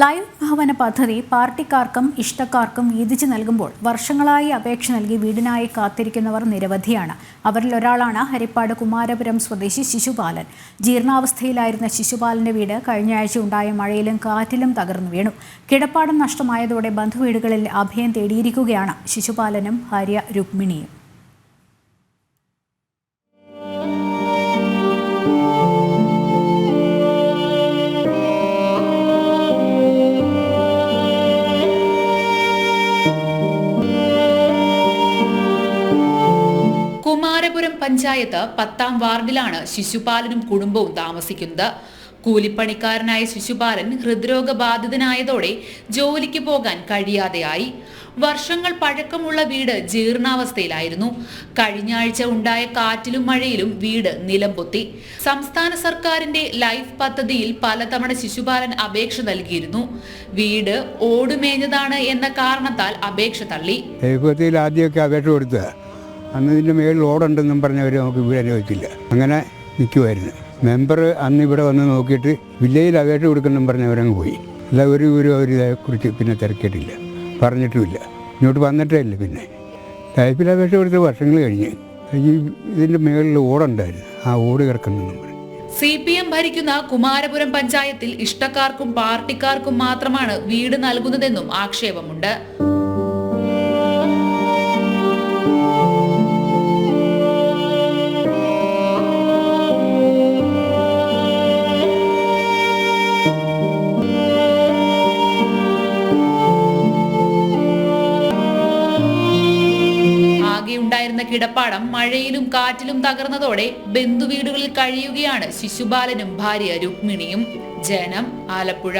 Live ഭവന പദ്ധതി പാർട്ടിക്കാർക്കും ഇഷ്ടക്കാർക്കും വീതിച്ചു നൽകുമ്പോൾ വർഷങ്ങളായി അപേക്ഷ നൽകി വീടിനായി കാത്തിരിക്കുന്നവർ നിരവധിയാണ്. അവരിൽ ഒരാളാണ് ഹരിപ്പാട് കുമാരപുരം സ്വദേശി ശിശുപാലൻ. ജീർണാവസ്ഥയിലായിരുന്ന ശിശുപാലന്റെ വീട് കഴിഞ്ഞ ആഴ്ച ഉണ്ടായ മഴയിലും കാറ്റിലും തകർന്നു വീണു. കിടപ്പാടം നഷ്ടമായതോടെ ബന്ധുവീടുകളിൽ അഭയം തേടിയിരിക്കുകയാണ് ശിശുപാലനും ഭാര്യ രുക്മിണിയും. കുമാരപുരം പഞ്ചായത്ത് പത്താം വാർഡിലാണ് ശിശുപാലനും കുടുംബവും താമസിക്കുന്നത്. കൂലിപ്പണിക്കാരനായ ശിശുപാലൻ ഹൃദ്രോഗബാധിതനായതോടെ ജോലിക്ക് പോകാൻ കഴിയാതെയായി. വർഷങ്ങൾ പഴക്കമുള്ള വീട് ജീർണാവസ്ഥയിലായിരുന്നു. കഴിഞ്ഞ ആഴ്ച ഉണ്ടായ കാറ്റിലും മഴയിലും വീട് നിലംപൊത്തി. സംസ്ഥാന സർക്കാരിന്റെ ലൈഫ് പദ്ധതിയിൽ പലതവണ ശിശുപാലൻ അപേക്ഷ നൽകിയിരുന്നു. വീട് ഓടുമേഞ്ഞതാണ് എന്ന കാരണത്താൽ അപേക്ഷ തള്ളി. ആദ്യമൊക്കെ അപേക്ഷ കൊടുത്തത് അന്ന് ഇതിന്റെ മേളിൽ ഓടുണ്ടെന്നും പറഞ്ഞവർ നമുക്ക് വീട് അനുവദിച്ചില്ല. അങ്ങനെ നിൽക്കുമായിരുന്നു മെമ്പർ അന്ന് ഇവിടെ വന്ന് നോക്കിയിട്ട് വില്ലേജിൽ അപേക്ഷ കൊടുക്കണം പറഞ്ഞവരങ്ങ് പോയി. അല്ല ഒരു ഒരു ഇതേക്കുറിച്ച് പിന്നെ തിരക്കിയിട്ടില്ല പറഞ്ഞിട്ടുമില്ല. ഇങ്ങോട്ട് വന്നിട്ടേ ഇല്ല പിന്നെ. ടൈപ്പിൽ അപേക്ഷ കൊടുത്ത് വർഷങ്ങൾ കഴിഞ്ഞ്. ഈ ഇതിന്റെ മേളിൽ ഓടുണ്ടായിരുന്നു. ആ ഓട് കിടക്കുന്നെന്നും പറഞ്ഞു. സി പി എം ഭരിക്കുന്ന കുമാരപുരം പഞ്ചായത്തിൽ ഇഷ്ടക്കാർക്കും പാർട്ടിക്കാർക്കും മാത്രമാണ് വീട് നൽകുന്നതെന്നും ആക്ഷേപമുണ്ട്. ആകെയുണ്ടായിരുന്ന കിടപ്പാടം മഴയിലും കാറ്റിലും തകർന്നതോടെ ബന്ധുവീടുകളിൽ കഴിയുകയാണ് ശിശുപാലനും ഭാര്യ രുക്മിണിയും. ജനം ആലപ്പുഴ.